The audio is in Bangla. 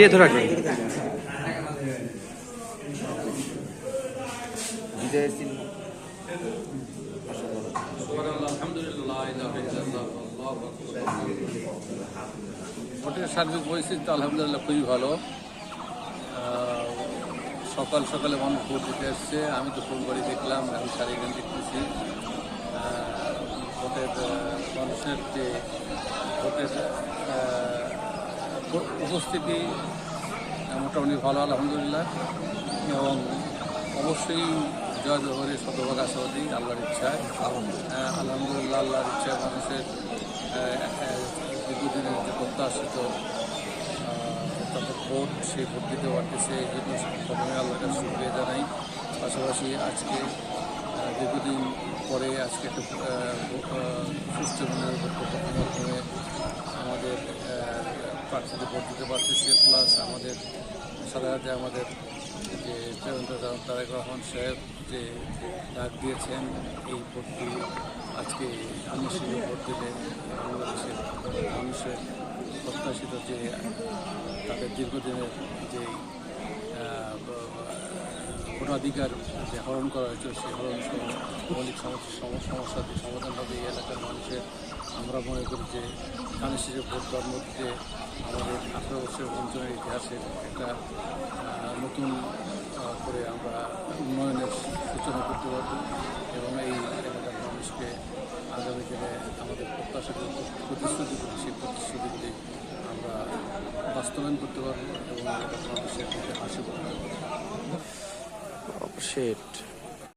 দিয়ে ধরে সার্বিক পরিস্থিতি আলহামদুলিল্লাহ খুবই ভালো। সকাল সকালে মানুষ ভোট দিতে আসছে আমি তো ফোন করে দেখলাম আমি সারিগান দেখতেছি আহ, ভোটের মানুষের যে ভোটের উপস্থিতি মোটামুটি ভালো আলহামদুলিল্লাহ। এবং অবশ্যই জয় জহরে শতভাগ আশাবাদী আল্লাহর ইচ্ছায়। আলহামদুলিল্লাহ আল্লাহর ইচ্ছায় মানুষের দীর্ঘদিনের যে প্রত্যাশিত তাদের ভোট সেই ভোট দিতে পারতেছে এই জন্য প্রথমে আল্লাহর কাছে শুক্রিয়া জানাই। পাশাপাশি আজকে দীর্ঘদিন পরে আজকে একটা আহ, প্রার্থীদের ভোট দিতে পারতেছে প্লাস আমাদের সাথে আমাদের যে তারেক রহমান সাহেব যে ডাক দিয়েছেন, এই ভোটটি আজকে আনুষ্ঠানিক ভোট দিলে বাংলাদেশের মানুষের প্রত্যাশিত যে তাদের দীর্ঘদিনের যে ভোটাধিকার যে হরণ করা হয়েছে, সেই হরণ মৌলিক সমস্যা সম- সমস্যার যে সমাধান হবে এই এলাকার মানুষের আমরা মনে করি যে ধানের ভোট দেওয়ার মধ্যে আমাদের আঠারো বছরের বঞ্চনের ইতিহাসে একটা নতুন করে আমরা উন্নয়নের সূচনা করতে পারব এবং এই এলাকার মানুষকে আগামী দিনে আমাদের প্রত্যাশা প্রতিশ্রুতিগুলি সেই প্রতিশ্রুতিগুলি আমরা বাস্তবায়ন করতে পারব এবং এলাকার মানুষের হাসি সেট